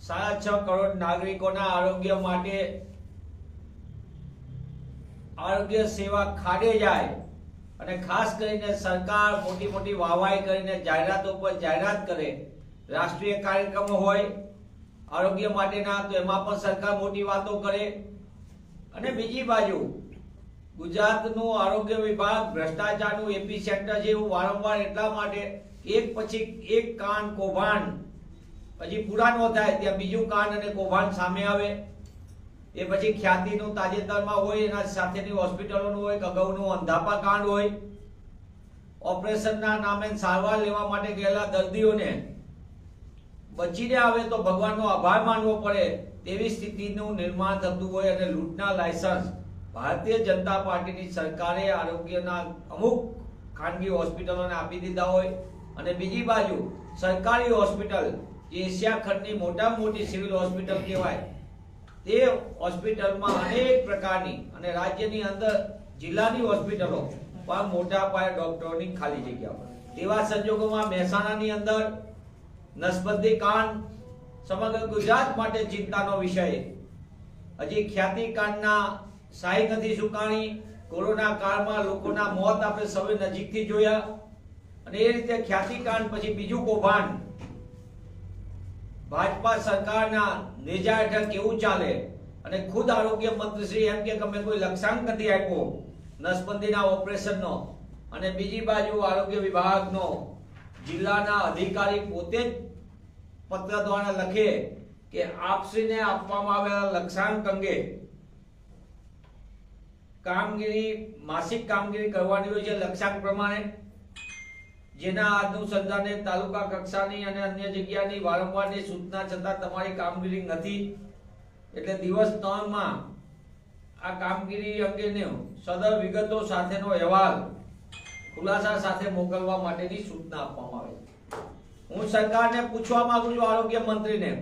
સાડા છ કરોડ નાગરિકોના આરોગ્ય માટે આરોગ્ય સેવા ખાડે જાય અને ખાસ કરીને સરકાર મોટી મોટી વાહવાઈ કરીને જાહેરાતો પર જાહેરાત કરે, રાષ્ટ્રીય કાર્યક્રમો હોય, આરોગ્ય માટેના, તો એમાં પણ સરકાર મોટી વાતો કરે. અને બીજી બાજુ, ગુજરાતનું આરોગ્ય વિભાગ ભ્રષ્ટાચારનું એપી સેન્ટર છે એવું વારંવાર એટલા માટે, એક પછી એક કાન કૌભાંડ પછી પુરાણો થાય, ત્યાં બીજું કાન અને કૌભાંડ સામે આવે. એ પછી ખ્યાતિનું તાજેતરમાં હોય, એના સાથેની હોસ્પિટલોનું હોય અગાઉનું અંધાપા કાંડ હોય. ઓપરેશનના નામે સારવાર લેવા માટે ગયેલા દર્દીઓને બચીને આવે તો ભગવાનનો આભાર માનવો પડે તેવી સ્થિતિનું નિર્માણ થતું હોય અને લૂંટના લાયસન્સ ભારતીય જનતા પાર્ટીની સરકારે આરોગ્યના અમુક ખાનગી હોસ્પિટલોને આપી દીધા હોય. અને બીજી બાજુ સરકારી હોસ્પિટલ એશિયા ખંડની મોટામાં મોટી સિવિલ હોસ્પિટલ કહેવાય. તે હોસ્પિટલમાં અનેક પ્રકારની અને રાજ્યની અંદર જિલ્લાની હોસ્પિટલો, પણ મોટા પાયે ડોક્ટરોની ખાલી જગ્યા પર. તેવા સંજોગોમાં મહેસાણાની અંદર નસબંધી કાંડ સમગ્ર ગુજરાત માટે ચિંતાનો વિષય હજી ખ્યાતિ કાંડના સહાય નથી સુકાણી. કોરોના કાળમાં લોકોના મોત આપણે સૌએ નજીકથી જોયા. અને એ રીતે ખ્યાતિ કાંડ પછી બીજું કૌભાંડ ભાજપા સરકારના નેજા હેઠળ કેવું ચાલે? અને ખુદ આરોગ્ય મંત્રીશ્રી એમ કે અમે કોઈ લક્ષ્યાંક નથી આપ્યો નસબંધીના ઓપરેશનનો અને બીજી બાજુ આરોગ્ય વિભાગનો જિલ્લાના અધિકારી પોતે જ પત્ર દ્વારા લખે કે આપશ્રીને આપવામાં આવેલા લક્ષ્યાંક અંગે કામગીરી, માસિક કામગીરી કરવાની હોય છે લક્ષ્યાંક પ્રમાણે. જેના અનુસંધાને તાલુકા કક્ષાની અને અન્ય જગ્યાની વારંવારની સૂચના છતાં તમારી કામગીરી નથી. એટલે દિવસ ત્રણમાં આ કામગીરી અંગેને સદર વિગતો સાથેનો અહેવાલ ખુલાસા સાથે મોકલવા માટેની સૂચના આપવામાં આવે. હું સરકારને પૂછવા માંગુ છું આરોગ્ય મંત્રીને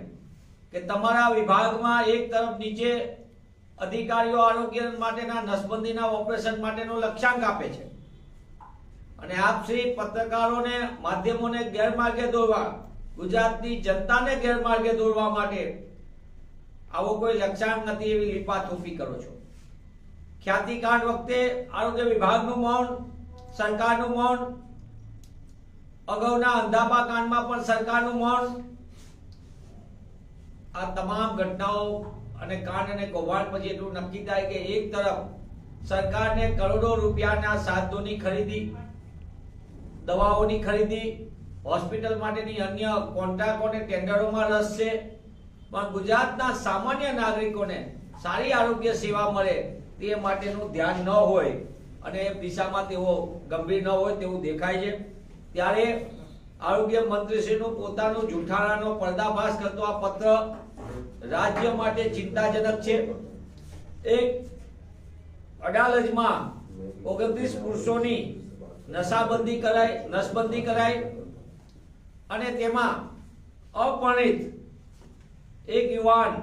કે તમારા વિભાગમાં એક તરફ નીચે અધિકારીઓ આરોગ્ય માટેના નસબંધીના ઓપરેશન માટેનો લક્ષ્યાંક આપે છે. અને આપ શ્રી પત્રકારોને માધ્યમોને ગેરમાર્ગે દોરવા, ગુજરાતની જનતાને ગેરમાર્ગે દોરવા માટે આવો કોઈ લક્ષણ નથી એવી લીપાથોપી કરો છો. ખ્યાતિકાંડ વખતે આરોગ્ય વિભાગનું મૌન, સરકારનું મૌન, અગાઉના અંધાપા કાંડમાં પણ સરકારનું મૌન. આ તમામ ઘટનાઓ અને કાંડ અને કૌભાંડ પછી એટલું નક્કી થાય કે એક તરફ સરકારને કરોડો રૂપિયાના સાધનોની ખરીદી દવાઓની ખરીદી, હોસ્પિટલ માટેની અન્ય કોન્ટ્રાક્ટ અને ટેન્ડરોમાં રસ છે. પણ ગુજરાતના સામાન્ય નાગરિકોને સારી આરોગ્ય સેવા મળે તે માટેનું ધ્યાન ન હોય અને દિશામાં તેઓ ગંભીર ન હોય તેવું દેખાય છે. ત્યારે આરોગ્ય મંત્રીશ્રીનું પોતાનું જૂઠાણાનો પર્દાફાશ કરતો આ પત્ર રાજ્ય માટે ચિંતાજનક છે. એક અડાલજમાં ઓગણત્રીસ પુરુષોની નશાબંધી કરાય, નસબંધી કરાય અને તેમાં અપણિત એક યુવાન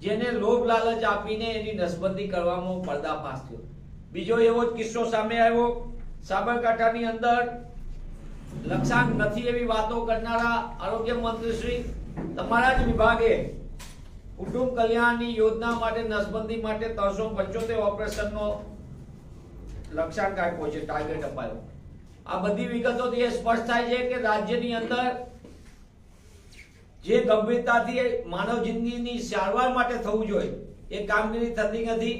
જેને લોભ લાલચ આપીને એની નસબંધી કરવામાં પર્દાફાશ થયો. બીજો એવો જ કિસ્સો સામે આવ્યો. સાબરકાંઠાની અંદર લક્ષાંક નથી એવી વાતો કરનારા આરોગ્ય મંત્રી શ્રી તમારા જ વિભાગે કુટુંબ કલ્યાણની યોજના માટે, નસબંધી માટે ત્રણસો પંચોતેર ઓપરેશનનો લક્ષ્યાંક આપ્યો છે ટાર્ગેટ અપાયો. આ બધી વિગતોથી એ સ્પષ્ટ થાય છે કે રાજ્યની અંદર જે ગંભીરતાથી માનવ જિંદગીની સારવાર માટે થવું જોઈએ, એ કામગીરી થતી નથી.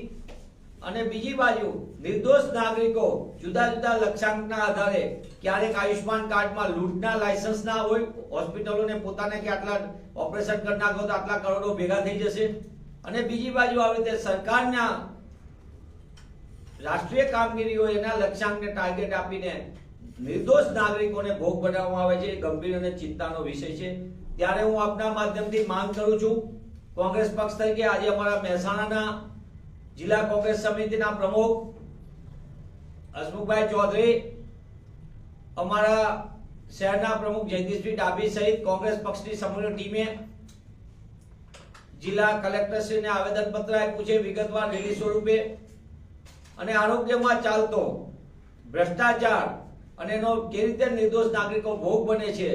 અને બીજી બાજુ, નિર્દોષ નાગરિકો જુદા જુદા લક્ષ્યાંકના આધારે ક્યારેક આયુષ્માન કાર્ડમાં લૂંટના લાયસન્સ ના હોય, હોસ્પિટલોને પોતાને કે આટલા ઓપરેશન કરી નાખો તો આટલા કરોડો ભેગા થઈ જશે. અને બીજી બાજુ, આવી રીતે સરકારના રાષ્ટ્રીય કામગીરીઓ એના લક્ષ્યાંકને ટાર્ગેટ આપીને નિર્દોષ નાગરિકોને ભોગ બનાવવામાં આવે છે ગંભીર અને ચિંતાનો વિષય છે. ત્યારે હું આપના માધ્યમથી માંગ કરું છું, કોંગ્રેસ પક્ષ તરીકે આજે અમારા મહેસાણાના જિલ્લા કોંગ્રેસ સમિતિના પ્રમુખ હસમુખભાઈ ચૌધરી, અમારા શહેરના પ્રમુખ જયદીશભાઈ ડાભી સહિત કોંગ્રેસ પક્ષની સમગ્ર ટીમે જિલ્લા કલેક્ટરશ્રીને આવેદનપત્ર આપ્યું છે. વિગતવાર રેલી સ્વરૂપે અને આરોગ્યમાં ચાલતો, ભ્રષ્ટાચાર અને એનો કેવી રીતે નિર્દોષ નાગરિકો ભોગ બને છે,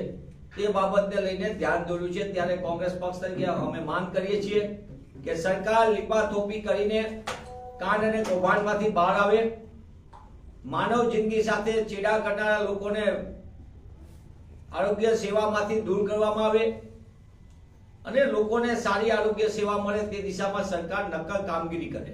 તે બાબતને લઈને ધ્યાન દોર્યું છે. ત્યારે કોંગ્રેસ પક્ષ તરીકે અમે માંગ કરીએ છીએ કે સરકાર લીપાથોપી કરીને કાંડ અને કૌભાંડમાંથી બહાર આવે. માનવ જિંદગી સાથે ચેડા કરનારા લોકોને આરોગ્ય સેવામાંથી દૂર કરવામાં આવે અને લોકોને સારી આરોગ્ય સેવા મળે તે દિશામાં સરકાર નક્કર કામગીરી કરે.